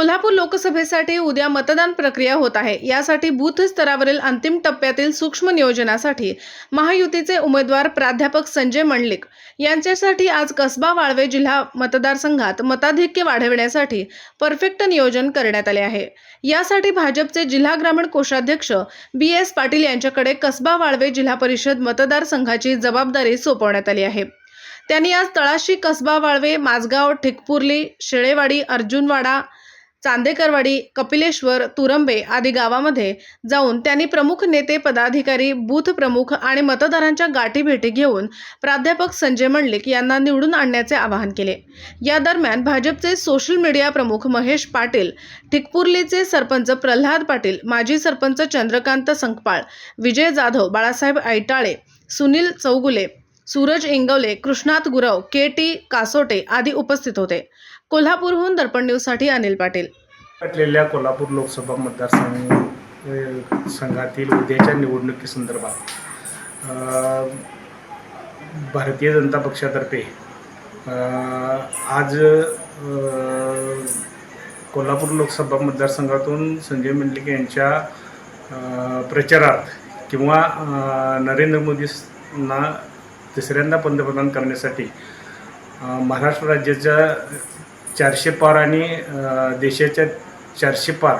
कोल्हापूर लोकसभेसाठी उद्या मतदान प्रक्रिया होत आहे. यासाठी बूथ स्तरावरील अंतिम टप्प्यातील सूक्ष्म नियोजनासाठी महायुतीचे उमेदवार प्राध्यापक संजय मंडलिक यांच्यासाठी आज कसबा वाळवे जिल्हा मतदारसंघात मताधिक्य वाढविण्यासाठी परफेक्ट नियोजन करण्यात आले आहे. यासाठी भाजपचे जिल्हा ग्रामीण कोषाध्यक्ष बी एस पाटील यांच्याकडे कसबा वाळवे जिल्हा परिषद मतदारसंघाची जबाबदारी सोपवण्यात आली आहे. त्यांनी आज तळाशी कसबा वाळवे माझगाव ठिकपुर्ली शेळेवाडी अर्जुनवाडा चांदेकरवाडी कपिलेश्वर तुरंबे आदी गावामध्ये जाऊन त्यांनी प्रमुख नेते पदाधिकारी बूथ प्रमुख आणि मतदारांच्या गाठीभेटी घेऊन प्राध्यापक संजय मंडलिक यांना निवडून आणण्याचे आवाहन केले. या दरम्यान भाजपचे सोशल मीडिया प्रमुख महेश पाटील ठिकपुर्लीचे सरपंच प्रल्हाद पाटील माजी सरपंच चंद्रकांत संकपाळ विजय जाधव बाळासाहेब ऐटाळे सुनील चौगुले सूरज इंगवले कृष्णात गुरव के टी कासोटे आदी उपस्थित होते. कोल्हापूरहून दर्पण न्यूजसाठी अनिल पाटील. पटलेल्या कोल्हापूर लोकसभा मतदारसंघ संघातील उद्याच्या निवडणुकीसंदर्भात भारतीय जनता पक्षातर्फे आज कोल्हापूर लोकसभा मतदारसंघातून संजय मंडलिक यांच्या प्रचारात किंवा नरेंद्र मोदींना तिसऱ्यांदा पंतप्रधान करण्यासाठी महाराष्ट्र राज्याच्या चारशे पार आणि देशाच्या चारशे पार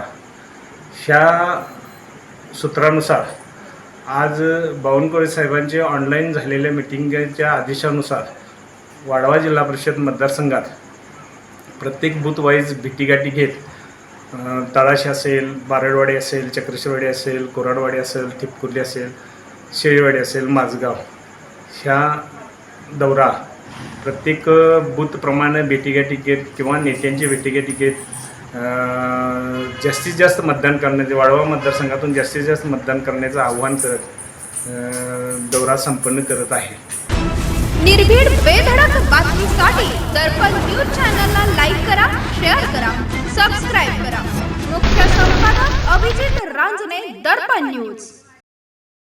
ह्या सूत्रानुसार आज बावनकुळे साहेबांचे ऑनलाईन झालेल्या मिटिंगच्या आदेशानुसार वाढवा जिल्हा परिषद मतदारसंघात प्रत्येक बूथवाईज भीटीगाठी घेत तळाशी असेल बारडवाडी असेल चक्रेश्वरवाडी असेल कोराडवाडी असेल ठिपकुर्ली असेल शेळीवाडी असेल माझगाव ह्या दौरा प्रत्येक बूथप्रमाणे भेटीगाठी घेत किंवा नेत्यांची भेटीगाठी घेत जास्तीत जास्त मतदान करण्याचे वाढवा मतदारसंघातून जास्तीत जास्त मतदान करण्याचं आव्हान करत दौरा संपन्न करत आहे. निर्भीड बेधडक बातमीसाठी दर्पण न्यूज चॅनलला लाईक करा शेअर करा सबस्क्राईब करा. मुख्य संपादक अभिजित रांजणे दर्पण न्यूज.